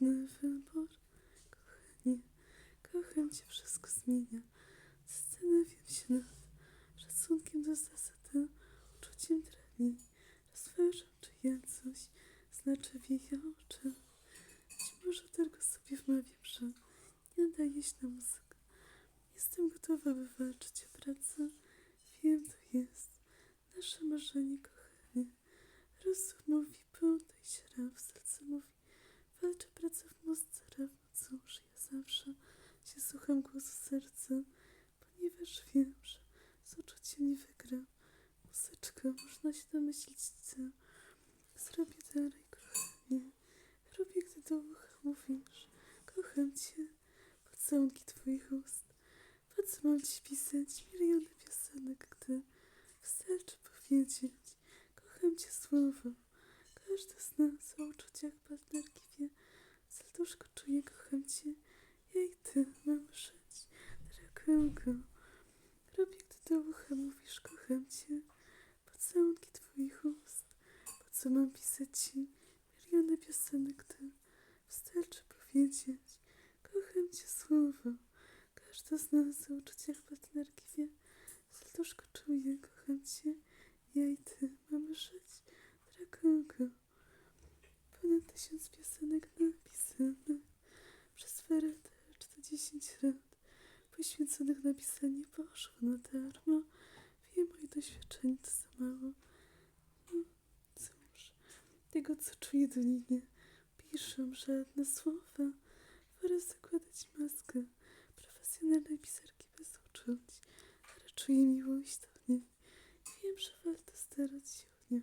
trudny wybór, kochanie. Kocham cię, wszystko zmienia. Zastanawiam się nad szacunkiem do zasady, uczuciem treni. Rozważam, czy ja coś znaczy w jej oczy. Być może tylko sobie wmawiam, że nie nadaje się na muzykę. Jestem gotowa, by walczyć o pracę. Wiem, to jest nasze marzenie, kochanie. Rozum mówi, poddaj się raf, serce mówi, walczę pracę w muzyce raf. Cóż, ja zawsze się słucham głosu serca, ponieważ wiem, że z uczuciem nie wygram. Muzyczka, można się domyślić, co zrobię dalej, kochanie. Robię, gdy do ucha mówisz, kocham cię, pocałunki twoich ust. Po co mam ci pisać miliony piosenek, gdy wystarczy powiedzieć, kocham cię słowo. Każdy z nas o uczuciach partnerki wie, serduszko czuje, kocham cię, ja i ty mamy żyć, drogo. Do ucha mówisz, kocham cię, pocałunki twoich ust. Po co mam pisać ci miliony piosenek, gdy wystarczy powiedzieć, kocham cię słowo. Każda z nas o uczuciach partnerki wie, serduszko czuje, kocham cię, ja i ty mamy żyć, drogo. Ponad tysiąc piosenek napisanych poświęconych na pisanie poszło na darmo. Wiem, moje doświadczenie to za mało. No, cóż, tego co czuję do niej nie piszą żadne słowa. Wolę zakładać maskę profesjonalnej pisarki bez uczuć, ale czuję miłość do niej wiem, że warto starać się o nią.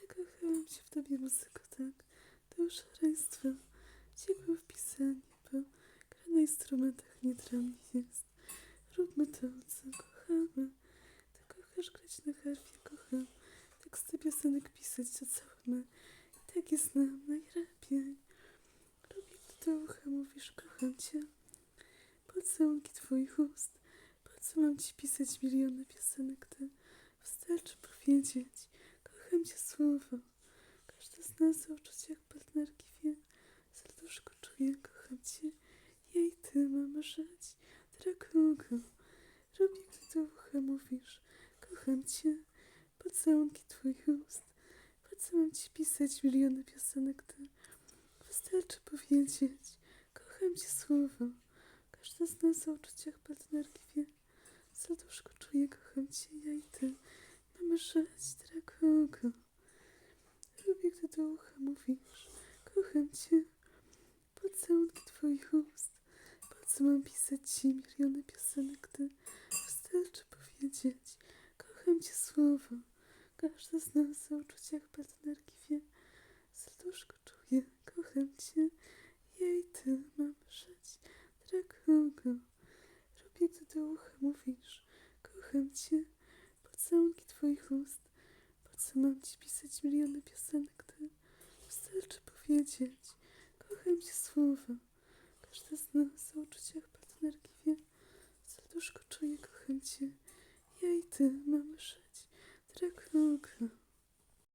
Zakochałam się w tobie muzyko tak do szaleństwa. Wciekłam w pisanie, bo gra na instrumentach nie dla mnie jest. Róbmy to, co kochamy. Ty kochasz grać na harfie, kocham. Teksty piosenek pisać to całe my. I tak jest nam najlepiej. Lubię, gdy do ucha mówisz, kocham cię. Pocałunki twoich ust. Po co mam ci pisać miliony piosenek, gdy wystarczy powiedzieć, kocham cię słowo. Każdy z nas o uczuciach partnerki wie, serduszko czuje, kocham cię, i ty mamy żyć, drogo. Robię, gdy do ucha mówisz, kocham cię, pocałunki twoich ust. Po co mam ci pisać miliony piosenek, gdy wystarczy powiedzieć, kocham cię słowo. Każdy z nas o uczuciach partnerki wie, serduszko czuje, kocham cię, ja i ty mamy żyć, drogo. Lubię, gdy do ucha mówisz, kocham cię, pocałunki twoich ust. Co mam pisać ci miliony piosenek, gdy wystarczy powiedzieć, kocham cię słowo. Każdy z nas o uczuciach partnerki wie, serduszko czuje, kocham cię, i ty mamy żyć, drogo. Lubię, gdy do ucha mówisz, kocham cię, pocałunki twoich ust. Po co mam ci pisać miliony piosenek, gdy wystarczy powiedzieć, kocham cię słowo.